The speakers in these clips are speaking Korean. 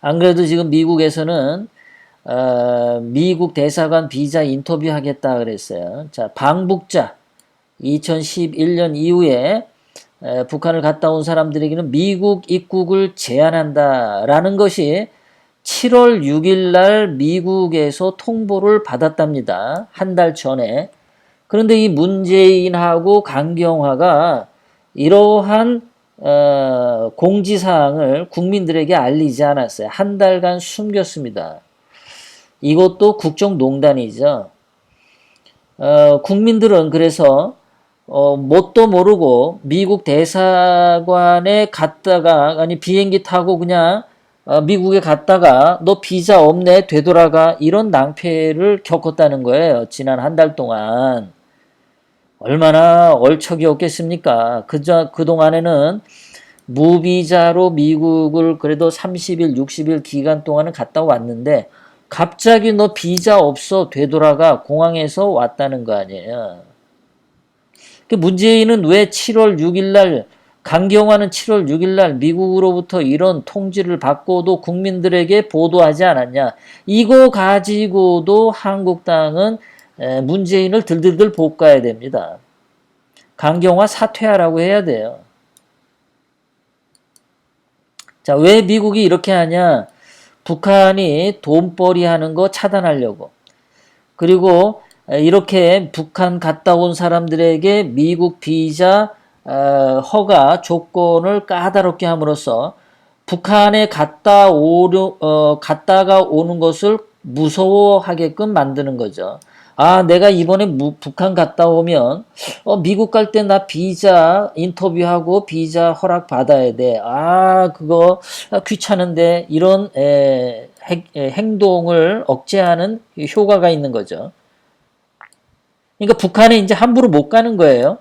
안 그래도 지금 미국에서는 어, 미국 대사관 비자 인터뷰 하겠다 그랬어요. 자, 방북자 2011년 이후에 에, 북한을 갔다 온 사람들에게는 미국 입국을 제한한다라는 것이 7월 6일 날 미국에서 통보를 받았답니다. 한 달 전에. 그런데 이 문재인하고 강경화가 이러한 어, 공지사항을 국민들에게 알리지 않았어요. 한 달간 숨겼습니다. 이것도 국정농단이죠. 어, 국민들은 그래서 어, 뭣도 모르고 미국 대사관에 갔다가 아니 비행기 타고 그냥 어, 미국에 갔다가 너 비자 없네 되돌아가 이런 낭패를 겪었다는 거예요. 지난 한 달 동안. 얼마나 얼척이 없겠습니까? 그저, 그동안에는 무비자로 미국을 그래도 30일, 60일 기간 동안은 갔다 왔는데 갑자기 너 비자 없어 되돌아가 공항에서 왔다는 거 아니에요. 그 문재인은 왜 7월 6일 날 강경화는 7월 6일 날 미국으로부터 이런 통지를 받고도 국민들에게 보도하지 않았냐. 이거 가지고도 한국당은 에, 문재인을 들들들 볶아야 됩니다. 강경화 사퇴하라고 해야 돼요. 자, 왜 미국이 이렇게 하냐? 북한이 돈벌이 하는 거 차단하려고. 그리고 에, 이렇게 북한 갔다 온 사람들에게 미국 비자 어, 허가 조건을 까다롭게 함으로써 북한에 갔다 오려, 어, 갔다가 오는 것을 무서워하게끔 만드는 거죠. 아, 내가 이번에 무- 북한 갔다 오면, 어, 미국 갈 때 나 비자 인터뷰하고 비자 허락 받아야 돼. 아, 그거 아, 귀찮은데, 이런, 에, 행- 에, 행동을 억제하는 효과가 있는 거죠. 그러니까 북한에 이제 함부로 못 가는 거예요.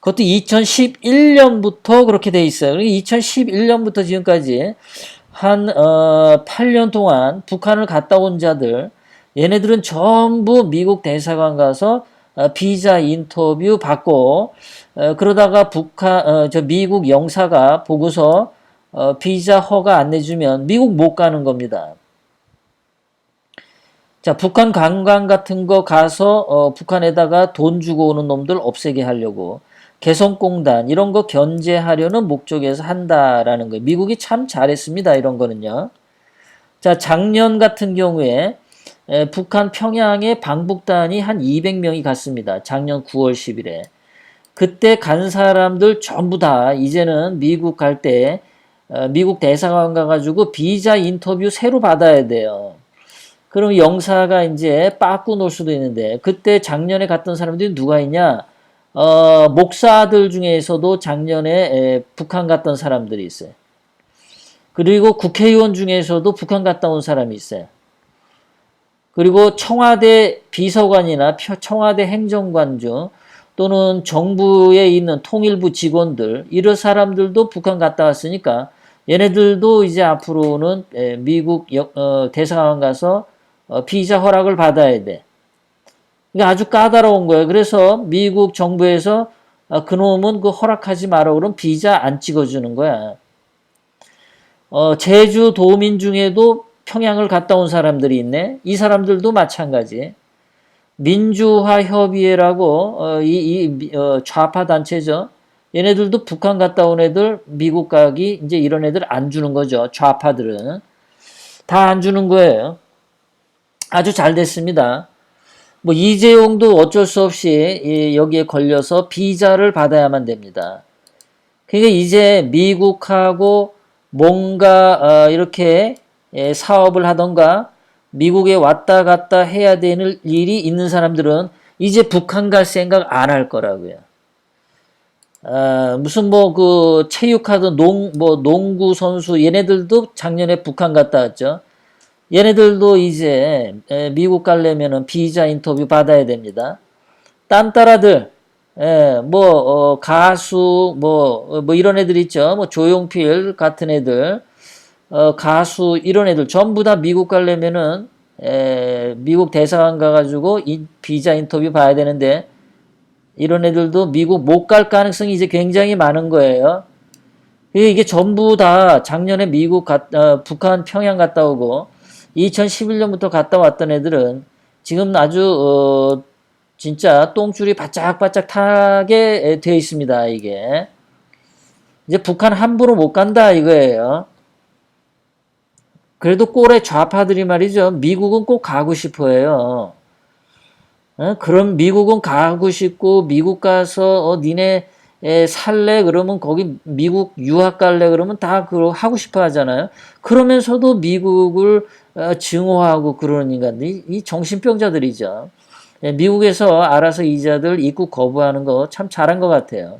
그것도 2011년부터 그렇게 돼 있어요. 2011년부터 지금까지 한, 어, 8년 동안 북한을 갔다 온 자들, 얘네들은 전부 미국 대사관 가서 어, 비자 인터뷰 받고, 어, 그러다가 북한, 어, 저 미국 영사가 보고서 어, 비자 허가 안 내주면 미국 못 가는 겁니다. 자, 북한 관광 같은 거 가서 어, 북한에다가 돈 주고 오는 놈들 없애게 하려고 개성공단 이런 거 견제하려는 목적에서 한다라는 거예요. 미국이 참 잘했습니다. 이런 거는요. 자, 작년 같은 경우에 에, 북한 평양에 방북단이 한 200명이 갔습니다. 작년 9월 10일에. 그때 간 사람들 전부 다 이제는 미국 갈때 어, 미국 대사관 가가지고 비자 인터뷰 새로 받아야 돼요. 그럼 영사가 이제 빠꾸 놀 수도 있는데 그때 작년에 갔던 사람들이 누가 있냐? 어, 목사들 중에서도 작년에 에, 북한 갔던 사람들이 있어요. 그리고 국회의원 중에서도 북한 갔다 온 사람이 있어요. 그리고 청와대 비서관이나 펴- 청와대 행정관 중 또는 정부에 있는 통일부 직원들 이런 사람들도 북한 갔다 왔으니까 얘네들도 이제 앞으로는 에, 미국 여- 어, 대사관 가서 어, 비자 허락을 받아야 돼. 이게 아주 까다로운 거예요. 그래서 미국 정부에서 아, 그놈은 그 허락하지 마라 그러면 비자 안 찍어주는 거야. 어, 제주 도민 중에도 평양을 갔다 온 사람들이 있네. 이 사람들도 마찬가지. 민주화 협의회라고 어, 이, 이 미- 어, 좌파 단체죠. 얘네들도 북한 갔다 온 애들 미국 가기 이제 이런 애들 안 주는 거죠. 좌파들은 다 안 주는 거예요. 아주 잘 됐습니다. 뭐 이재용도 어쩔 수 없이 이 여기에 걸려서 비자를 받아야만 됩니다. 그러니까 이제 미국하고 뭔가 어, 이렇게 예, 사업을 하던가 미국에 왔다 갔다 해야 되는 일이 있는 사람들은 이제 북한 갈 생각 안 할 거라고요. 아, 무슨 뭐 그 체육하던 농 뭐 농구 선수 얘네들도 작년에 북한 갔다 왔죠. 얘네들도 이제 에, 미국 가려면은 비자 인터뷰 받아야 됩니다. 딴따라들, 예, 뭐, 어, 가수, 뭐, 어, 뭐 이런 애들 있죠. 뭐 조용필 같은 애들, 어, 가수 이런 애들 전부 다 미국 가려면은 에, 미국 대사관 가가지고 이 비자 인터뷰 봐야 되는데 이런 애들도 미국 못 갈 가능성이 이제 굉장히 많은 거예요. 예, 이게 전부 다 작년에 미국 갔, 어, 북한 평양 갔다 오고 2011년부터 갔다 왔던 애들은 지금 아주 어, 진짜 똥줄이 바짝바짝 타게 돼 있습니다. 이게 이제 북한 함부로 못 간다 이거예요. 그래도 꼴의 좌파들이 말이죠. 미국은 꼭 가고 싶어 해요. 어? 그럼 미국은 가고 싶고 미국 가서 어, 니네 에, 살래 그러면 거기 미국 유학 갈래 그러면 다 그러 하고 싶어 하잖아요. 그러면서도 미국을 어, 증오하고 그러는 인간들이 이 정신병자들이죠. 예, 미국에서 알아서 이자들 입국 거부하는 거 참 잘한 것 같아요.